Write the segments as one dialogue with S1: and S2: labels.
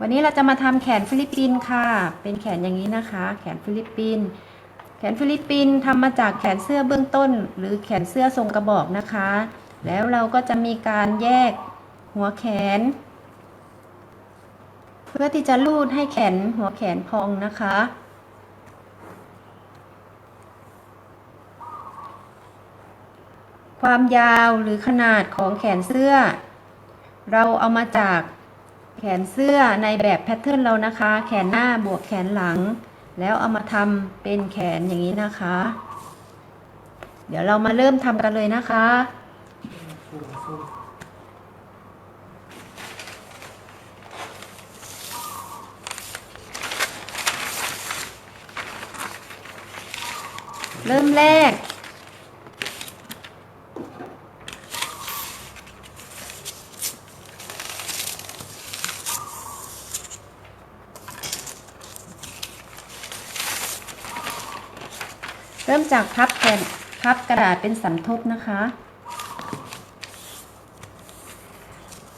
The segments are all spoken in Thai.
S1: วันนี้เราจะมาทำแขนฟิลิปปินส์ค่ะ เป็นแขนอย่างนี้นะคะ แขนฟิลิปปินส์แขนฟิลิปปินส์ทำมาจากแขนเสื้อเบื้องต้น หรือแขนเสื้อทรงกระบอกนะคะ แล้วเราก็จะมีการแยกหัวแขน เพื่อที่จะลูดให้แขนหัวแขนพองนะคะ ความยาวหรือขนาดของแขนเสื้อ เราเอามาจาก แขนเสื้อในแบบแพทเทิร์นเรานะคะ แขนหน้าบวกแขนหลัง แล้วเอามาทำเป็นแขนอย่างนี้นะคะ เดี๋ยวเรามาเริ่มทำกันเลยนะคะเริ่มแรก เริ่มจากพับแผ่นพับกระดาษเป็นสันทบนะคะ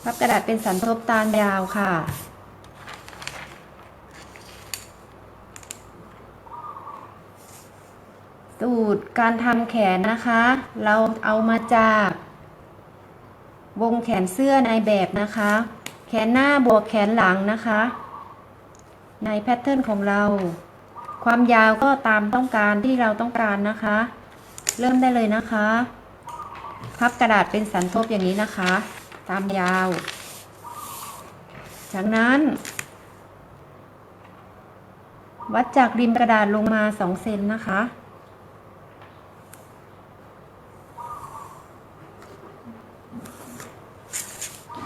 S1: พับกระดาษเป็นสันทบตามยาวค่ะ สูตรการทำแขนนะคะ เราเอามาจาก วงแขนเสื้อในแบบนะคะ แขนหน้าบวกแขนหลังนะคะ ในแพทเทิร์นของเรา ความยาวก็ตามต้องการที่เราต้องการนะคะ เริ่มได้เลยนะคะ พับกระดาษเป็นสันทบอย่างนี้นะคะ ตามยาว จากนั้น วัดจากริมกระดาษลงมา2เซนนะคะ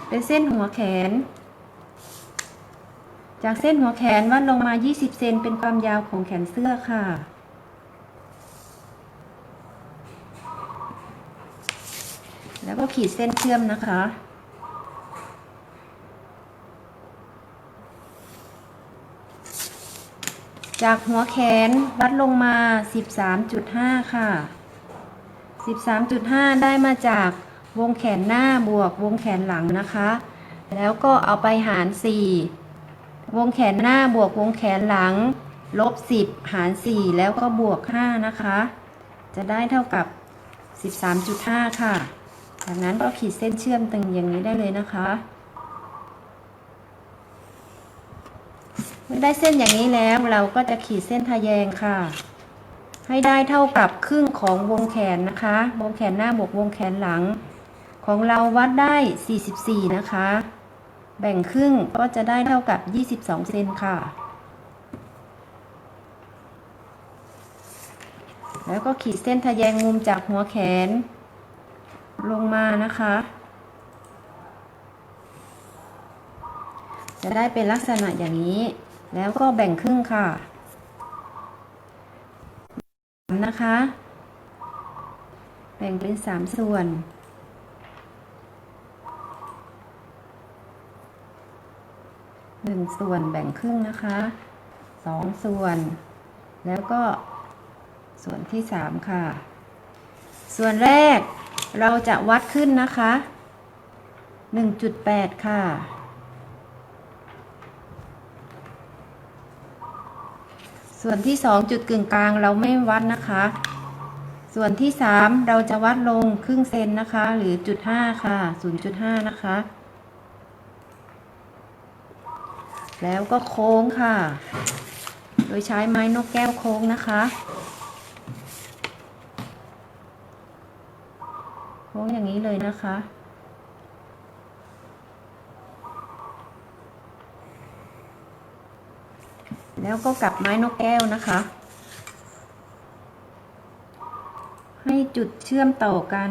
S1: เป็นเส้นหัวแขน จากเส้นหัวแขนวัดลงมา 20 เซนเป็นความยาวของแขนเสื้อค่ะ แล้วก็ขีดเส้นเชื่อมนะคะ จากหัวแขนวัดลงมา 13.5 ค่ะ 13.5 ได้มาจากวงแขนหน้าบวกวงแขนหลังนะคะ แล้วก็เอาไปหาร 4 วงแขนหน้าบวกวงแขนหลัง ลบ 10 หาร 4 แล้วก็บวก 5 นะคะ จะได้เท่ากับ 13.5 ค่ะ จากนั้นก็ขีดเส้นเชื่อมตึงอย่างนี้ได้เลยนะคะเมื่อได้เส้นอย่างนี้แล้วเราก็จะขีดเส้นทะแยงค่ะ ให้ได้เท่ากับครึ่งของวงแขนนะคะ วงแขนหน้าบวกวงแขนหลัง ของเราวัดได้ 44 นะคะ แบ่งครึ่งก็จะได้เท่ากับ 22 เซนค่ะ แล้วก็ขีดเส้นทะแยงมุมจากหัวแขน ลงมานะคะ จะได้เป็นลักษณะอย่างนี้ แล้วก็แบ่งครึ่งค่ะนะคะ แบ่งเป็นสามส่วน หนึ่งส่วนแบ่งครึ่งนะคะสองส่วน แล้วก็ส่วนที่สามค่ะ ส่วนแรกเราจะวัดขึ้นนะคะหนึ่งจุดแปดค่ะ ส่วนที่สองจุดกึ่งกลางเราไม่วัดนะคะ ส่วนที่สามเราจะวัดลงครึ่งเซนนะคะ หรือจุดห้าค่ะศูนย์จุดห้านะคะ แล้วก็โค้งค่ะ โดยใช้ไม้นกแก้วโค้งนะคะ โค้งอย่างนี้เลยนะคะ แล้วก็กลับไม้นกแก้วนะคะ ให้จุดเชื่อมต่อกัน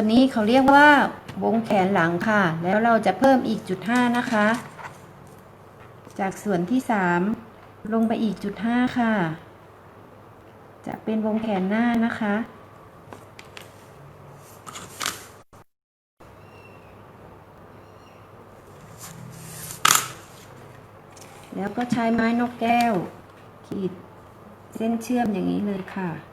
S1: วนนี้เขาเรียกว่าวงแขนหลังค่ะ แล้วเราจะเพิ่มอีกจุดห้านะคะ จากส่วนที่สามลงไปอีกจุดห้าค่ะ จะเป็นวงแขนหน้านะคะ แล้วก็ใช้ไม้นกแก้ว ขีดเส้นเชื่อมอย่างนี้เลยค่ะ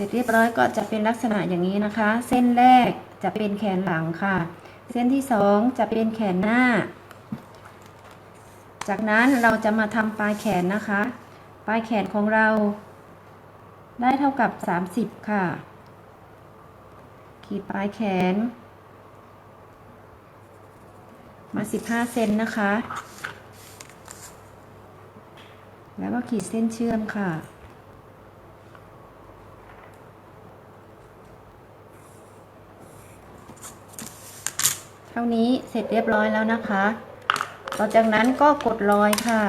S1: ร็จเรียบร้อยก็จะเป็นลักษณะอย่างนี้นะคะ เส้นแรกจะเป็นแขนหลังค่ะ เส้นที่สองจะเป็นแขนหน้า จากนั้นเราจะมาทำปลายแขนนะคะ ปลายแขนของเรา ได้เท่ากับ 30 ค่ะ ขีดปลายแขน มา 15 เซนนะคะ แล้วก็ขีดเส้นเชื่อมค่ะ ท่านี้เสร็จเรียบร้อยแล้วนะคะ ต่อจากนั้นก็กดรอยค่ะ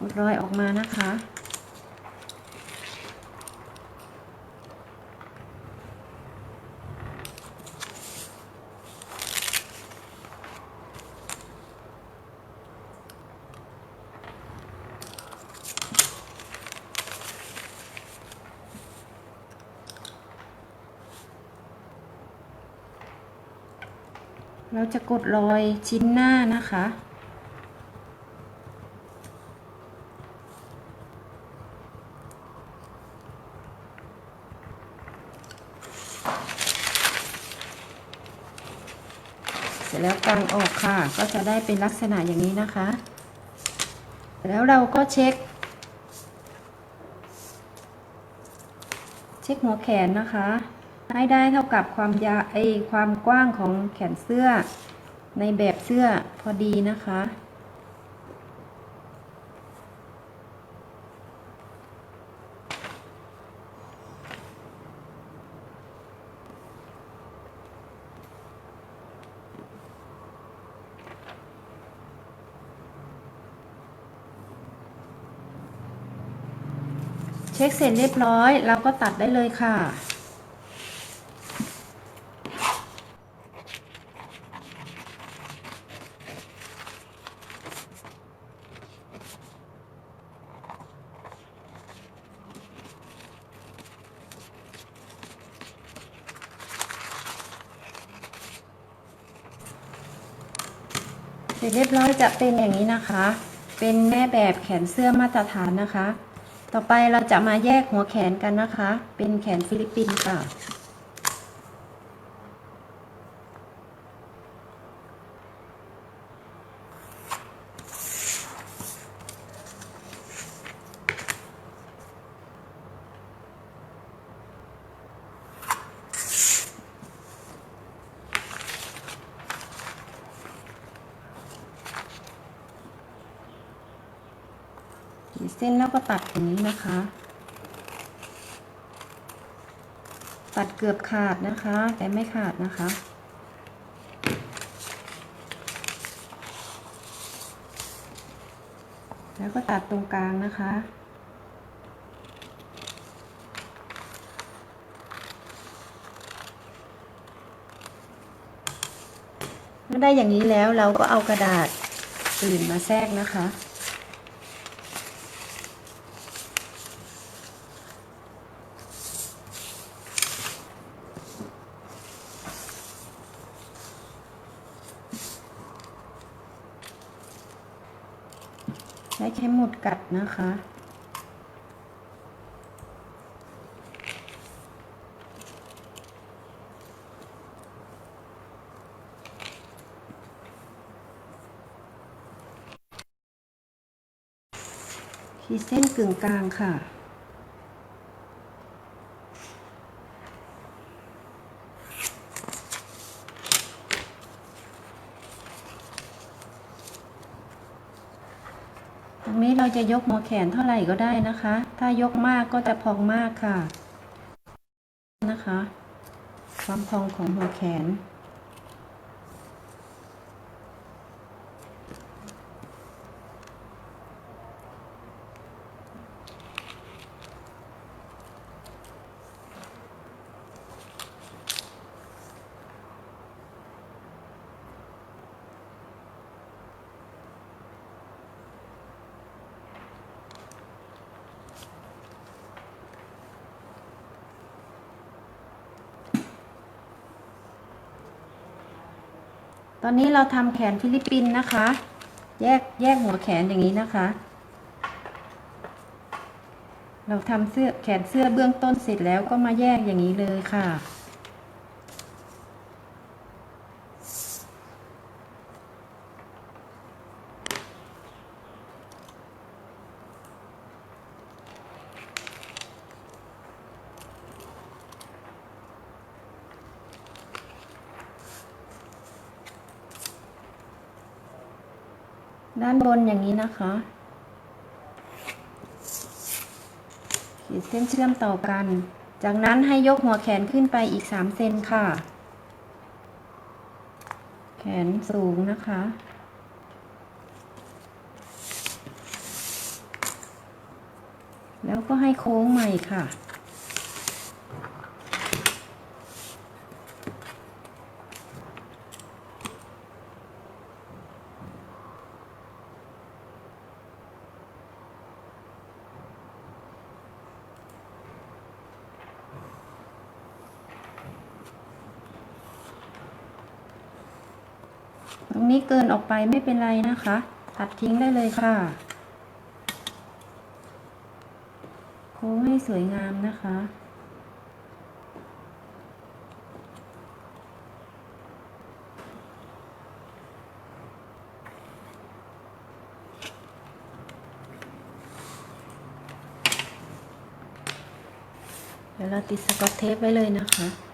S1: กดรอยออกมานะคะ จะกดรอยชิ้นหน้านะคะ เสร็จแล้วกางออกค่ะ ก็จะได้เป็นลักษณะอย่างนี้นะคะ แล้วเราก็เช็ค เช็คหัวแขนนะคะ ให้ได้เท่ากับความยาไอความกว้างของแขนเสื้อ ในแบบเสื้อพอดีนะคะ เช็คเสร็จเรียบร้อย เราก็ตัดได้เลยค่ะ ร็จเรียบร้อยจะเป็นอย่างนี้นะคะ เป็นแม่แบบแขนเสื้อมาตรฐานนะคะ ต่อไปเราจะมาแยกหัวแขนกันนะคะ เป็นแขนฟิลิปปินส์ค่ะ เส้นแล้วก็ตัดอย่างนี้นะคะ ตัดเกือบขาดนะคะ แต่ไม่ขาดนะคะ แล้วก็ตัดตรงกลางนะคะเมื่อได้อย่างนี้แล้วเราก็เอากระดาษอื่นมาแทรกนะคะ ใช้เข็มหมุดกัดนะคะ ขีดเส้นกึ่งกลางค่ะ นี้เราจะยกหัวแขนเท่าไหร่ก็ได้นะคะ ถ้ายกมากก็จะพองมากค่ะ นะคะ ความพองของหัวแขน อนนี้เราทำแขนฟิลิปปินส์นะคะ แยกแยกหัวแขนอย่างนี้นะคะ เราทำเสื้อแขนเสื้อเบื้องต้นเสร็จแล้วก็มาแยกอย่างนี้เลยค่ะ บนอย่างนี้นะคะ ขีดเส้นเชื่อมต่อกัน จากนั้นให้ยกหัวแขนขึ้นไปอีก 3 เซนค่ะ แขนสูงนะคะ แล้วก็ให้โค้งใหม่ค่ะ ตรงนี้เกินออกไปไม่เป็นไรนะคะ ตัดทิ้งได้เลยค่ะ โค้งให้สวยงามนะคะ เดี๋ยวเราติดสกอตเทปไว้เลยนะคะ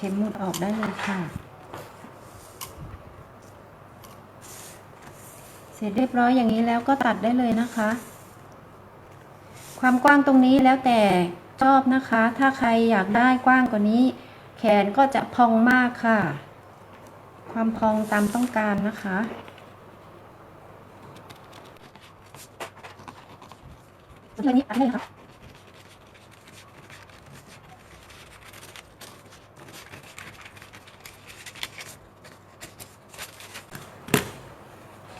S1: เข็มหมุดออกได้เลยค่ะ เสร็จเรียบร้อยอย่างนี้แล้วก็ตัดได้เลยนะคะ ความกว้างตรงนี้แล้วแต่ชอบนะคะ ถ้าใครอยากได้กว้างกว่านี้ แขนก็จะพองมากค่ะ ความพองตามต้องการนะคะเท่านี้ตัดได้เลยค่ะ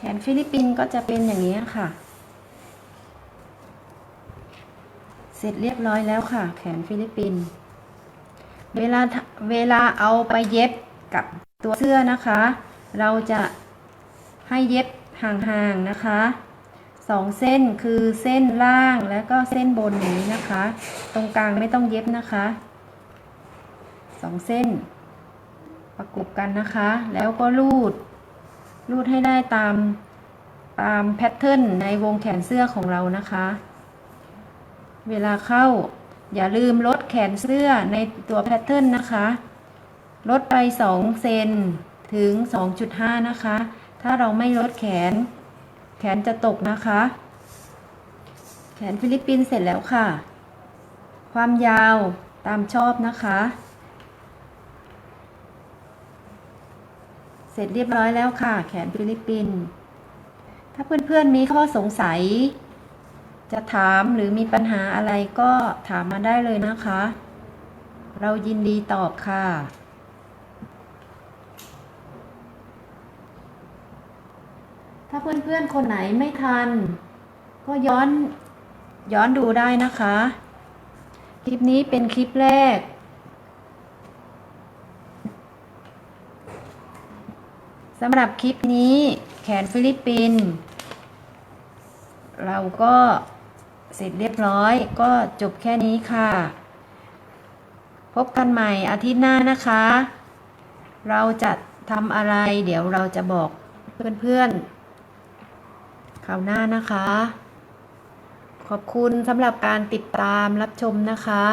S1: แขนฟิลิปปินส์ก็จะเป็นอย่างนี้ค่ะ เสร็จเรียบร้อยแล้วค่ะ แขนฟิลิปปินส์เวลาเวลาเอาไปเย็บกับตัวเสื้อนะคะ เราจะให้เย็บห่างๆนะคะสองเส้นคือเส้นล่างแล้วก็เส้นบนนี้นะคะ ตรงกลางไม่ต้องเย็บนะคะสองเส้น ประกบกันนะคะ แล้วก็ลูด รูดให้ได้ตามตามแพทเทิร์นในวงแขนเสื้อของเรานะคะ เวลาเข้าอย่าลืมลดแขนเสื้อในตัวแพทเทิร์นนะคะ ลดไป 2 เซนถึง 2.5 นะคะ ถ้าเราไม่ลดแขน แขนจะตกนะคะ แขนฟิลิปปินส์เสร็จแล้วค่ะ ความยาวตามชอบนะคะ เส ร็จเรียบร้อยแล้วค่ะ แขนฟิลิปปินส์ถ้าเพื่อนๆมีข้อสงสัย จะถามหรือมีปัญหาอะไรก็ถามมาได้เลยนะคะ เรายินดีตอบค่ะถ้าเพื่อนๆ คนไหนไม่ทัน ก็ย้อนย้อนดูได้นะคะ คลิปนี้เป็นคลิปแรก สำหรับคลิปนี้แขนฟิลิปปินส์เราก็เสร็จเรียบร้อยก็จบแค่นี้ค่ะ พบกันใหม่อาทิตย์หน้านะคะ เราจะทำอะไร เดี๋ยวเราจะบอกเพื่อนๆคราวหน้านะคะ ขอบคุณสำหรับการติดตามรับชมนะคะ